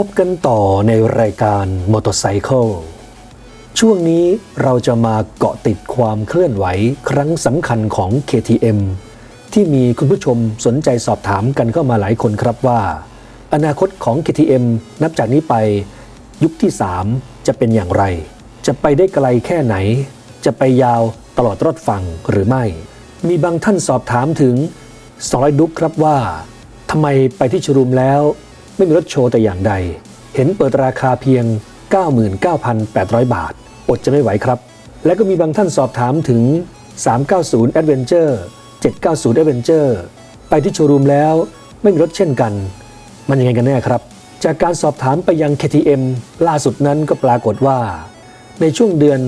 พบกันต่อในรายการมอเตอร์ไซค์ช่วงนี้เราจะมาเกาะติดความเคลื่อนไหวครั้งสำคัญของ KTM ที่มีคุณผู้ชมสนใจสอบถามกันเข้ามาหลายคนครับว่า อนาคตของ KTM นับจากนี้ไปยุคที่ 3 จะเป็นอย่างไร จะไปได้ไกลแค่ไหน จะไปยาวตลอดรอดฝั่งหรือไม่ มีบางท่านสอบถามถึงสอยดุ๊กครับว่าทำไมไปที่ชรูมแล้ว ไม่มีรถโชว์แต่อย่างใด เห็นเปิดราคาเพียง 99,800 บาท อดจะไม่ไหวครับ และก็มีบางท่านสอบถามถึง 390 Adventure 790 Adventure ไปที่โชว์รูมแล้วไม่มีรถเช่นกัน มันยังไงกันแน่ครับ จากการสอบถามไปยัง KTM ล่าสุดนั้นก็ปรากฏว่า ในช่วงเดือน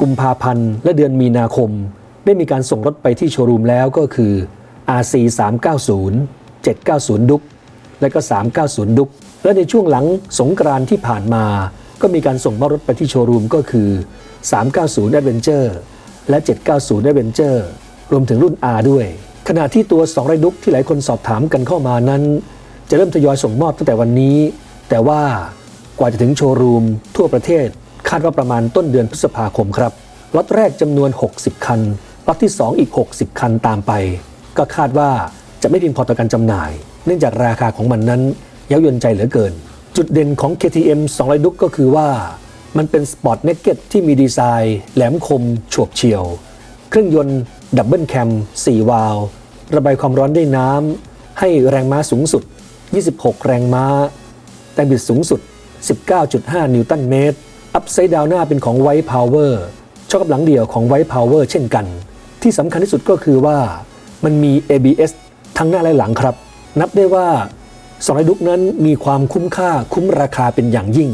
กุมภาพันธ์และเดือนมีนาคม ได้มีการส่งรถไปที่โชว์รูมแล้วก็คือ RC 390 790 ดุก และก็ 390 ดุกและในช่วงหลังสงกรานที่ผ่านมา ก็มีการส่งมอบรถไปที่โชว์รูมก็คือ 390 Adventure และ 790 Adventure รวมถึงรุ่น R ด้วย ขณะที่ตัว 2 ไรดุกที่หลายคนสอบถามกันเข้ามานั้น จะเริ่มทยอยส่งมอบตั้งแต่วันนี้ แต่ว่ากว่าจะถึงโชว์รูม ทั่วประเทศ คาดว่าประมาณต้นเดือนพฤษภาคมครับล็อตแรกจำนวน 60 คันล็อตที่ 2 อีก 60 คันตามไป ก็คาดว่าจะไม่เพียงพอต่อการจำหน่าย เนื่องจากราคาของมันนั้นเย้ายวนใจเหลือเกิน จุดเด่นของ KTM 200 ดุกก็คือว่า มันเป็นสปอร์ตเนกเก็ตที่มีดีไซน์ แหลมคมโฉบเฉียว เครื่องยนต์ดับเบิลแคม4วาล์วระบายความร้อนด้วยน้ำให้แรงม้าสูงสุด 26 แรงม้า แรงบิดสูงสุด 19.5 นิวตันเมตร อัพไซด์ดาวหน้าเป็นของไวท์พาวเวอร์ช่องกับหลังเดี่ยวของไวท์พาวเวอร์เช่นกัน ที่สำคัญที่สุดก็คือว่ามันมี ABS ทั้งหน้าและหลังครับ นับได้ว่าสองไอดุกนั้นมีความคุ้มค่าคุ้มราคาเป็นอย่างยิ่ง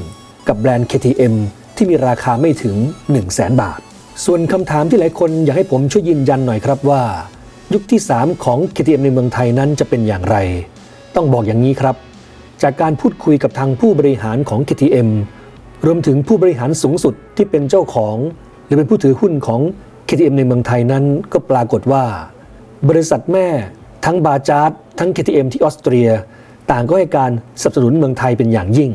กับแบรนด์ KTM ที่มีราคาไม่ถึง 1 0 0 0 0แบาท ส่วนคำถามที่หลายคนอยากให้ผมช่วยยืนยันหน่อยครับว่า ยุคที่ 3 ของ KTM ในเมืองไทยนั้นจะเป็นอย่างไร ต้องบอกอย่างนี้ครับ จากการพูดคุยกับทางผู้บริหารของ KTM รวมถึงผู้บริหารสูงสุดที่เป็นเจ้าของ หรือเป็นผู้ถือหุ้นของ KTM ในเมืองไทยนั้นก็ปรากฏว่า บริษัทแม่ ทั้งบาจาร์ดทั้ง KTM ที่ออสเตรีย ต่างก็ให้การสนับสนุนเมืองไทยเป็นอย่างยิ่ง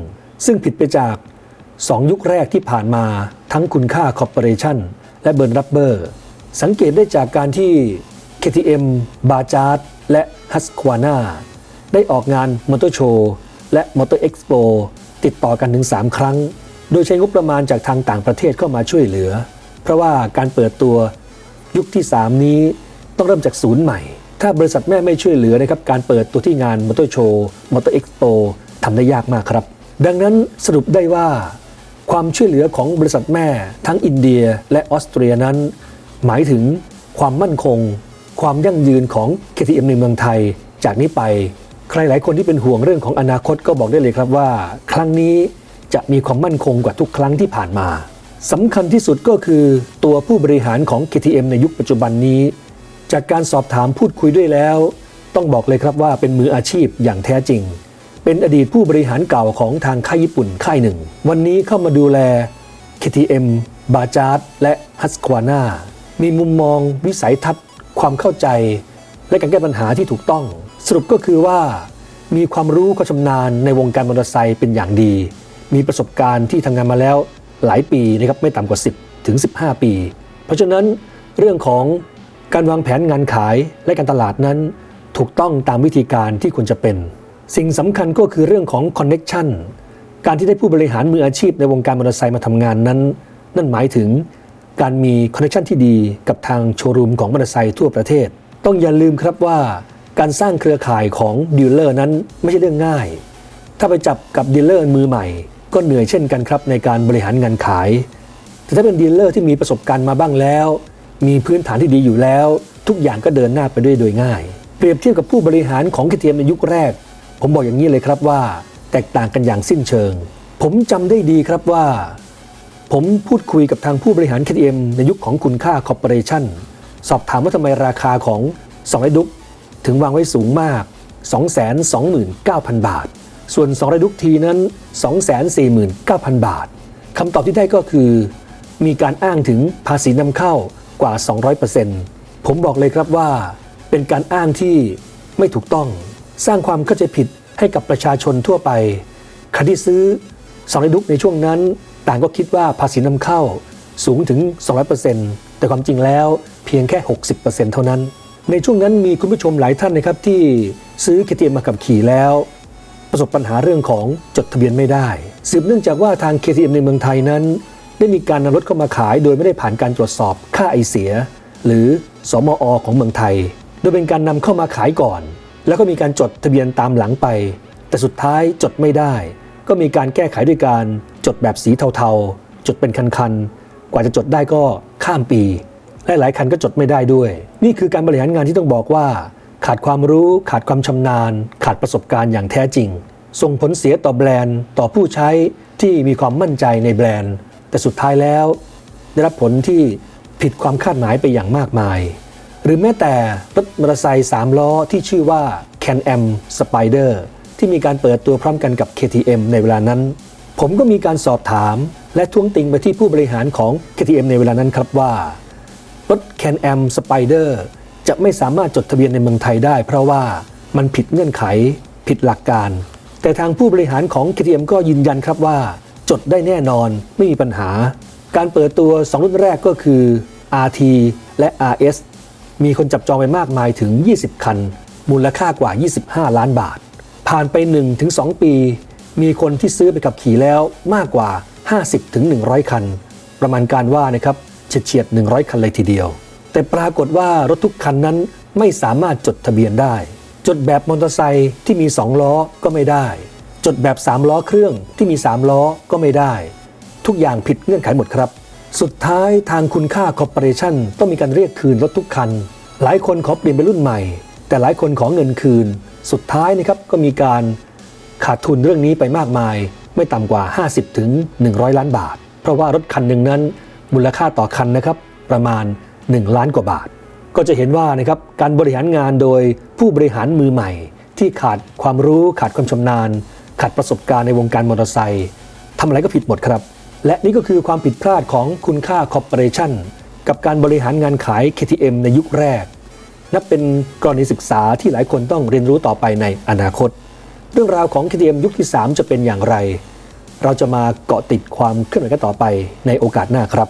ซึ่งผิดไปจาก 2 ยุคแรกที่ผ่านมาทั้งคุณค่าคอร์ปอเรชั่นและเบิร์นรับเบอร์ สังเกตได้จากการที่ KTM บาจาร์ดและ h u s q v a n a ได้ออกงานมอเตอร์โชว์และมอเตอร์เอ็กซ์โปติดต่อกันถึง 3 ครั้ง โดยใช้งบประมาณจากทางต่างประเทศเข้ามาช่วยเหลือ เพราะว่าการเปิดตัวยุคที่ 3 นี้ต้องเริ่มจากศูนย์ใหม่ ถ้าบริษัทแม่ไม่ช่วยเหลือนะครับการเปิดตัวที่งานมอเตอร์โชว์มอเตอร์เอ็กซ์โปทำได้ยากมากครับ ดังนั้นสรุปได้ว่า ความช่วยเหลือของบริษัทแม่ ทั้งอินเดียและออสเตรียนั้น หมายถึงความมั่นคง ความยั่งยืนของ KTM ในเมืองไทย จากนี้ไป ใครหลายคนที่เป็นห่วงเรื่องของอนาคตก็บอกได้เลยครับว่า ครั้งนี้จะมีความมั่นคงกว่าทุกครั้งที่ผ่านมาสำคัญที่สุดก็คือตัวผู้บริหารของ KTM ในยุคปัจจุบันนี้ จากการสอบถามพูดคุยด้วยแล้ว ต้องบอกเลยครับว่าเป็นมืออาชีพอย่างแท้จริง เป็นอดีตผู้บริหารเก่าของทางค่ายญี่ปุ่นค่ายหนึ่ง วันนี้เข้ามาดูแล KTM บาจาร์ดและ h u s q v a n a มีมุมมองวิสัยทัศน์ความเข้าใจ และการแก้ปัญหาที่ถูกต้อง สรุปก็คือว่า มีความรู้ความชำนาญในวงการมอเตอร์ไซค์เป็นอย่างดี มีประสบการณ์ที่ทำงานมาแล้วหลายปีนะครับไม่ต่ำกว่า 10 ถึง 15 ปี เพราะฉะนั้นเรื่องของ การวางแผนงานขายและการตลาดนั้น ถูกต้องตามวิธีการที่ควรจะเป็น สิ่งสำคัญก็คือเรื่องของคอนเน็ชันการที่ได้ผู้บริหารมืออาชีพในวงการมอเตอร์ไซค์มาทำงานนั้น นั่นหมายถึงการมีคอนเน็ชันที่ดีกับทางโชว์รูมของมอเตอร์ไซค์ทั่วประเทศ ต้องอย่าลืมครับว่าการสร้างเครือข่ายของดีลเลอร์นั้นไม่ใช่เรื่องง่าย ถ้าไปจับกับดีลเลอร์มือใหม่ ก็เหนื่อยเช่นกันครับในการบริหารงานขาย แต่ถ้าเป็นดีลเลอร์ที่มีประสบการณ์มาบ้างแล้ว มีพื้นฐานที่ดีอยู่แล้ว ทุกอย่างก็เดินหน้าไปด้วยโดยง่าย เปรียบเทียบกับผู้บริหารของเคทีเอ็มในยุคแรก ผมบอกอย่างนี้เลยครับว่า แตกต่างกันอย่างสิ้นเชิง ผมจำได้ดีครับว่า ผมพูดคุยกับทางผู้บริหาร KTM ในยุคของคุณค่าคอร์ปอเรชั่นสอบถามว่าทำไมราคาของ2ไอดุกถึงวางไว้สูงมาก 229,000 บาท ส่วน2ไอดุกทีนั้น 249,000 บาทคำตอบที่ได้ก็คือ มีการอ้างถึงภาษีนำเข้า กว่า 200%ผมบอกเลยครับว่า เป็นการอ้างที่ไม่ถูกต้อง สร้างความเข้าใจผิดให้กับประชาชนทั่วไปใครที่ซื้อสองในดุกในช่วงนั้น ต่างก็คิดว่าภาษีนำเข้าสูงถึง 200%แต่ความจริงแล้วเพียงแค่ 60%เท่านั้น ในช่วงนั้นมีคุณผู้ชมหลายท่านนะครับที่ซื้อ KTM มาขับขี่แล้ว ประสบปัญหาเรื่องของจดทะเบียนไม่ได้ สืบเนื่องจากว่าทาง KTM ในเมืองไทยนั้น ได้มีการนำรถเข้ามาขายโดยไม่ได้ผ่านการตรวจสอบค่าไอเสีย หรือสมอของเมืองไทย โดยเป็นการนำเข้ามาขายก่อน แล้วก็มีการจดทะเบียนตามหลังไป แต่สุดท้ายจดไม่ได้ ก็มีการแก้ไขด้วยการจดแบบสีเทาๆ จดเป็นคันๆ กว่าจะจดได้ก็ข้ามปี และหลายคันก็จดไม่ได้ด้วย นี่คือการบริหารงานที่ต้องบอกว่า ขาดความรู้ ขาดความชำนาญ ขาดประสบการณ์อย่างแท้จริง ส่งผลเสียต่อแบรนด์ ต่อผู้ใช้ที่มีความมั่นใจในแบรนด์ แต่สุดท้ายแล้ว ได้รับผลที่ผิดความคาดหมายไปอย่างมากมาย หรือแม้แต่รถมอเตอร์ไซค์3ล้อที่ชื่อว่า Can-Am Spider ที่มีการเปิดตัวพร้อมกันกับ KTM ในเวลานั้น ผมก็มีการสอบถาม และท้วงติงไปที่ผู้บริหารของ KTM ในเวลานั้นครับว่ารถ Can-Am Spider จะไม่สามารถจดทะเบียนในเมืองไทยได้ เพราะว่ามันผิดเงื่อนไข ผิดหลักการ แต่ทางผู้บริหารของ KTM ก็ยืนยันครับว่า ดได้แน่นอนไม่มีปัญหา การเปิดตัว 2 รุ่นแรกก็คือ RT และ RS มีคนจับจองไปมากมายถึง 20 คัน มูลค่ากว่า 25 ล้านบาท ผ่านไป 1-2 ปี มีคนที่ซื้อไปขับขี่แล้วมากกว่า 50-100 คัน ประมาณการว่านะครับเฉียดเฉียด 100 คันเลยทีเดียว แต่ปรากฏว่ารถทุกคันนั้นไม่สามารถจดทะเบียนได้ จดแบบมอเตอร์ไซค์ที่มี 2 ล้อก็ไม่ได้ จดแบบ 3 ล้อเครื่องที่มี 3 ล้อก็ไม่ได้ ทุกอย่างผิดเงื่อนไขหมดครับ สุดท้ายทางคุณค่าคอร์ปอเรชั่นต้องมีการเรียกคืนรถทุกคัน หลายคนขอเปลี่ยนเป็นรุ่นใหม่ แต่หลายคนขอเงินคืน สุดท้ายนะครับก็มีการขาดทุนเรื่องนี้ไปมากมาย ไม่ต่ำกว่า 50ถึง100 ล้านบาท เพราะว่ารถคันหนึ่งนั้น มูลค่าต่อคันนะครับประมาณ 1 ล้านกว่าบาท ก็จะเห็นว่านะครับการบริหารงานโดยผู้บริหารมือใหม่ ที่ขาดความรู้ขาดความชำนาญ ขาดประสบการณ์ในวงการมอเตอร์ไซค์ทำอะไรก็ผิดหมดครับ และนี่ก็คือความผิดพลาดของคุณค่าคอร์ปอเรชั่นกับการบริหารงานขาย KTM ในยุคแรก นับเป็นกรณีศึกษาที่หลายคนต้องเรียนรู้ต่อไปในอนาคต เรื่องราวของ KTM ยุคที่ 3 จะเป็นอย่างไร เราจะมาเกาะติดความเคลื่อนไหวกันต่อไปในโอกาสหน้าครับ